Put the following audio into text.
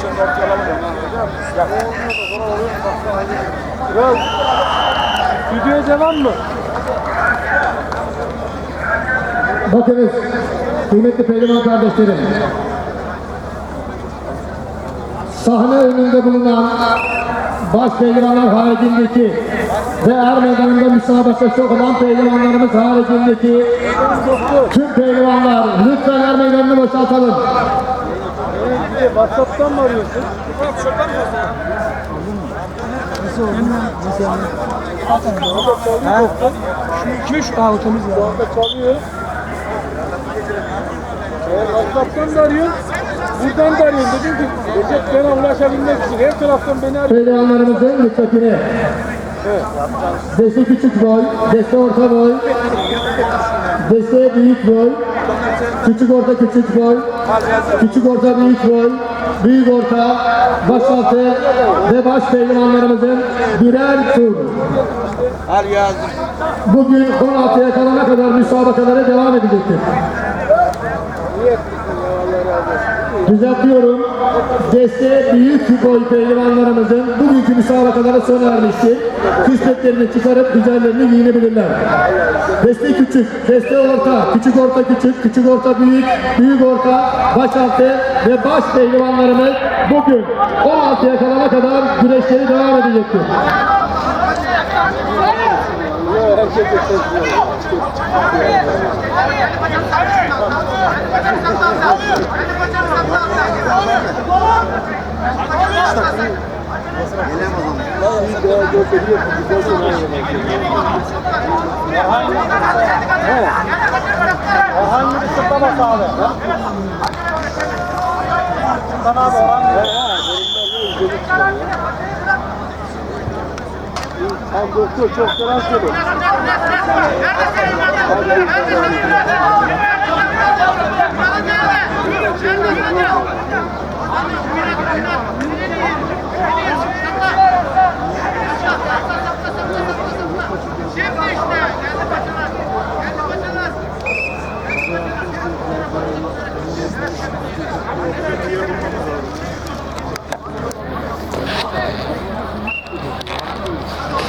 şey belki alamayacağım. Ya o devam mı? Bakınız kıymetli pehlivan kardeşlerim. Sahne önünde bulunan baş pehlivanlar haricindeki ve er meydanında müsabakası çok olan pehlivanlarımız haricindeki tüm pehlivanlar lütfen er meydanını boşaltalım. Ee, WhatsApp'tan mı arıyorsun? Şu 2-3 daha otobüs var. Şu anda çalıyor. Eğer WhatsApp'tan da arıyorsun, buradan da arıyorsun. Dedim ki Recep bana ulaşabilmek için her taraftan beni arıyor. Pehlivanlarımızın dikkatini. Deste küçük boy, deste orta boy, deste büyük boy, küçük orta küçük boy, küçük orta büyük boy, büyük orta, başaltı ve baş pehlivanlarımızın birer tur. Bugün 16'ya kalana kadar müsabakalara devam edecektir. Düzeltiyorum. Deste büyük boy pehlivanlarımızın bugünkü müsabakalara sona ermiştir. Kısmetlerini çıkarıp güzellerini giyinebilirler. Deste küçük, deste orta, küçük orta küçük, küçük orta büyük, büyük orta, başaltı ve baş pehlivanlarımız bugün 16'ya kalana kadar güreşleri devam edecektir. Herkes İyi değer gösteriyorsun. Güzel söylüyorsun. Orhan gibi sırtlama sağlı. Sırtlama abi Orhan gibi. Tam doktor çok selam söylüyor.